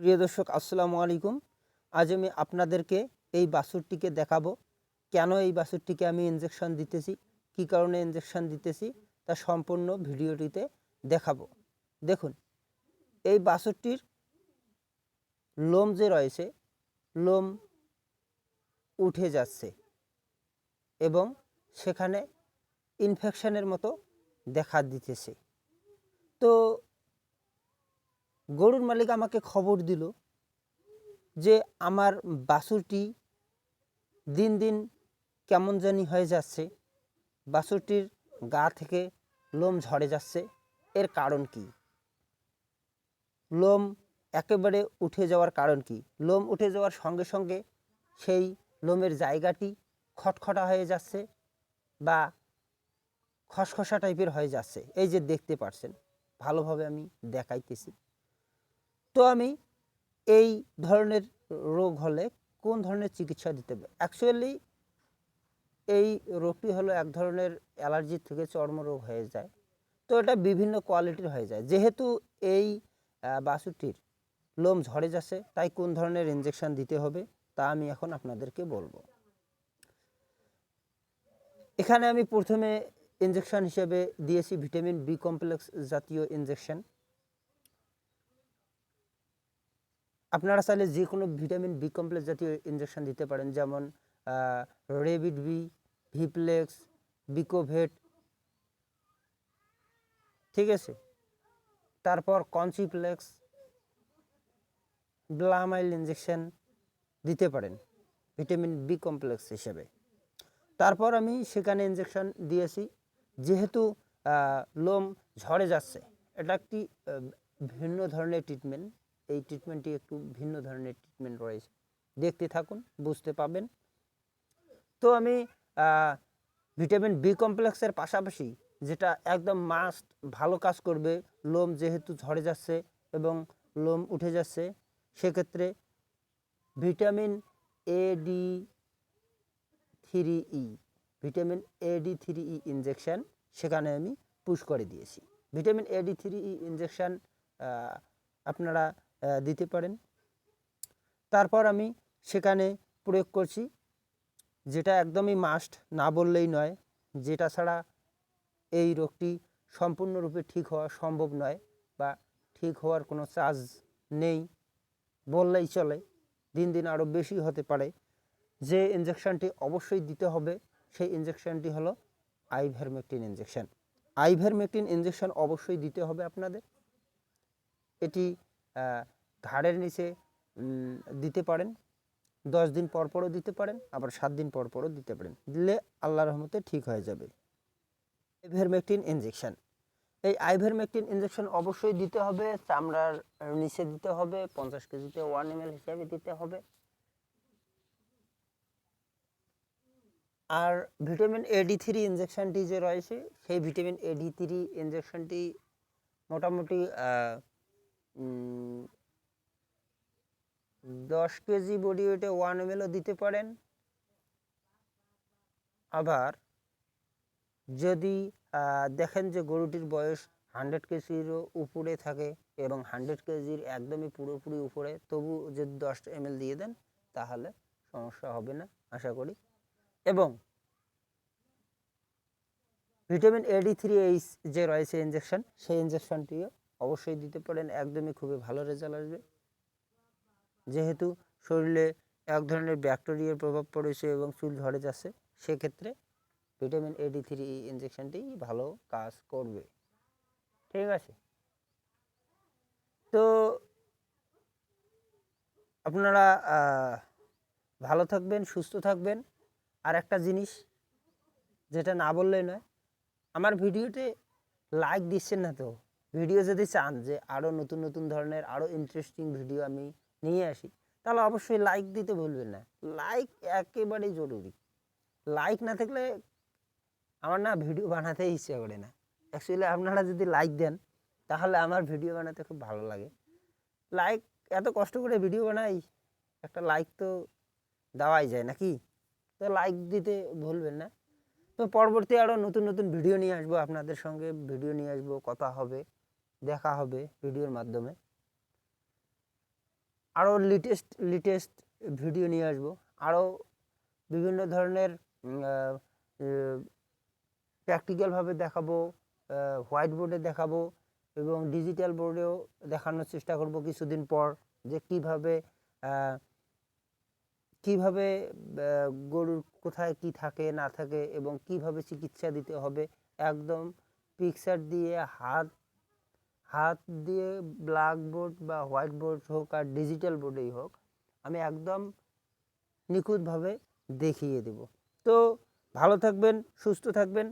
প্রিয় দর্শক, আসসালামু আলাইকুম। আজ আমি আপনাদেরকে এই বাছুরটিকে দেখাবো। কেন এই বাছুরটিকে আমি ইঞ্জেকশন দিতেছি? কী কারণে ইঞ্জেকশন দিতেছি? তা সম্পূর্ণ ভিডিওটিতে দেখাবো। দেখুন, এই বাছুরটির লোম যে রয়েছে, লোম উঠে যাচ্ছে এবং সেখানে ইনফেকশনের মতো দেখা দিতেছে। তো গরুর মালিক আমাকে খবর দিল যে আমার বাছুরটি দিন দিন কেমন জানি হয়ে যাচ্ছে, বাছুরটির গা থেকে লোম ঝরে যাচ্ছে। এর কারণ কি? লোম একেবারে উঠে যাওয়ার কারণ কি? লোম উঠে যাওয়ার সঙ্গে সঙ্গে সেই লোমের জায়গাটি খটখটা হয়ে যাচ্ছে বা খসখসা টাইপের হয়ে যাচ্ছে। এই যে দেখতে পাচ্ছেন ভালোভাবে আমি দেখাইতেছি। তো আমি এই ধরনের রোগ হলে কোন ধরনের চিকিৎসা দিতে হবে? অ্যাকচুয়ালি এই রোগটি হলো এক ধরনের অ্যালার্জি থেকে চর্মরোগ হয়ে যায়। তো এটা বিভিন্ন কোয়ালিটির হয়ে যায়। যেহেতু এই বাছুরটির লোম ঝরে যাচ্ছে, তাই কোন ধরনের ইঞ্জেকশন দিতে হবে তা আমি এখন আপনাদেরকে বলব। এখানে আমি প্রথমে ইঞ্জেকশন হিসেবে দিয়েছি ভিটামিন বি কমপ্লেক্স জাতীয় ইঞ্জেকশন আপনারা চাইলে যে কোনো ভিটামিন বি কমপ্লেক্স জাতীয় ইঞ্জেকশন দিতে পারেন, যেমন রেবিড বি ভিপ্লেক্স বিকোভেট ঠিক আছে? তারপর কনসিপ্লেক্স ব্লামাইল ইঞ্জেকশন দিতে পারেন, ভিটামিন বি কমপ্লেক্স হিসেবে। তারপর আমি সেখানে ইঞ্জেকশন দিয়েছি, যেহেতু লোম ঝরে যাচ্ছে, এটা একটি ভিন্ন ধরনের ট্রিটমেন্ট এই ট্রিটমেন্টটি একটু ভিন্ন ধরনের ট্রিটমেন্ট রয়েছে। দেখতে থাকুন, বুঝতে পাবেন। তো আমি ভিটামিন বি কমপ্লেক্সের পাশাপাশি যেটা একদম মাস্ট ভালো কাজ করবে, লোম যেহেতু ঝরে যাচ্ছে এবং লোম উঠে যাচ্ছে, সেক্ষেত্রে vitamin A D three E vitamin A D three E injection সেখানে আমি পুশ করে দিয়েছি। Vitamin A D three E injection আপনারা দিতে পারেন। তারপর আমি সেখানে প্রয়োগ করছি, যেটা একদমই মাস্ট না বললেই নয়, যেটা ছাড়া এই রোগটি সম্পূর্ণরূপে ঠিক হওয়া সম্ভব নয় বা ঠিক হওয়ার কোনো চার্জ নেই বললেই চলে, দিন দিন আরও বেশি হতে পারে। যে ইঞ্জেকশনটি অবশ্যই দিতে হবে, সেই ইঞ্জেকশনটি হলো আইভারমেকটিন ইঞ্জেকশন আইভারমেকটিন ইঞ্জেকশন অবশ্যই দিতে হবে আপনাদের। এটি ঘাড়ের নিচে দিতে পারেন। দশ দিন পর পরও দিতে পারেন, আবার সাত দিন পর পরও দিতে পারেন। দিলে আল্লাহ রহমতে ঠিক হয়ে যাবে। আইভারমেকটিন ইঞ্জেকশন এই আইভারমেকটিন ইঞ্জেকশন অবশ্যই দিতে হবে, চামড়ার নিচে দিতে হবে, পঞ্চাশ কেজিতে ওয়ান এম হিসাবে দিতে হবে। আর ভিটামিন এ ডি থ্রি ইঞ্জেকশনটি যে রয়েছে, সেই ভিটামিন এ ডি থ্রি ইঞ্জেকশনটি মোটামুটি দশ কেজি বডি ওয়েটে ওয়ান এম দিতে পারেন। আবার যদি দেখেন যে গরুটির বয়স হান্ড্রেড কেজিরও উপরে থাকে এবং হান্ড্রেড কেজির একদমই পুরোপুরি উপরে, তবু যদি দশ এম দিয়ে দেন, তাহলে সমস্যা হবে না, আশা করি। এবং ভিটামিন এডি থ্রি এইচ যে রয়েছে ইঞ্জেকশন সেই ইঞ্জেকশনটিও অবশ্যই দিতে পারেন, একদমই খুবই ভালো রেজাল্ট আসবে। যেহেতু শরীরে এক ধরনের ব্যাকটেরিয়ার প্রভাব পড়েছে এবং চুল ঝরে যাচ্ছে, সেক্ষেত্রে ভিটামিন এডি থ্রি ইঞ্জেকশনটি ভালো কাজ করবে। ঠিক আছে? তো আপনারা ভালো থাকবেন, সুস্থ থাকবেন। আর একটা জিনিস যেটা না বললেই নয়, আমার ভিডিওতে লাইক দিচ্ছেন না তো। ভিডিও যদি চান যে আরও নতুন নতুন ধরনের আরও ইন্টারেস্টিং ভিডিও আমি নিয়ে আসি, তাহলে অবশ্যই লাইক দিতে ভুলবেন না। লাইক একেবারেই জরুরি। লাইক না থাকলে আমার না ভিডিও বানাতেই ইচ্ছে করে না। অ্যাকচুয়ালি আপনারা যদি লাইক দেন, তাহলে আমার ভিডিও বানাতে খুব ভালো লাগে। লাইক এত কষ্ট করে ভিডিও বানাই, একটা লাইক তো দেওয়াই যায় নাকি? তো লাইক দিতে ভুলবেন না। তো পরবর্তী আরও নতুন নতুন ভিডিও নিয়ে আসব, আপনাদের সঙ্গে ভিডিও নিয়ে আসব, কথা হবে। দেখা হবে ভিডিওর মাধ্যমে। আরও লিটেস্ট লিটেস্ট ভিডিও নিয়ে আসব। আরও বিভিন্ন ধরনের প্র্যাকটিক্যালভাবে দেখাবো হোয়াইট বোর্ডে দেখাবো এবং ডিজিটাল বোর্ডেও দেখানোর চেষ্টা করব কিছুদিন পর যে কীভাবে কীভাবে গরুর কোথায় কি থাকে, না থাকে এবং কীভাবে চিকিৎসা দিতে হবে। একদম পিকচার দিয়ে হাত হাত দিয়ে ব্ল্যাক বোর্ড বা হোয়াইট বোর্ড হোক আর ডিজিটাল বোর্ডেই হোক, আমি একদম নিখুঁতভাবে দেখিয়ে দেব। তো ভালো থাকবেন, সুস্থ থাকবেন।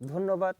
ধন্যবাদ।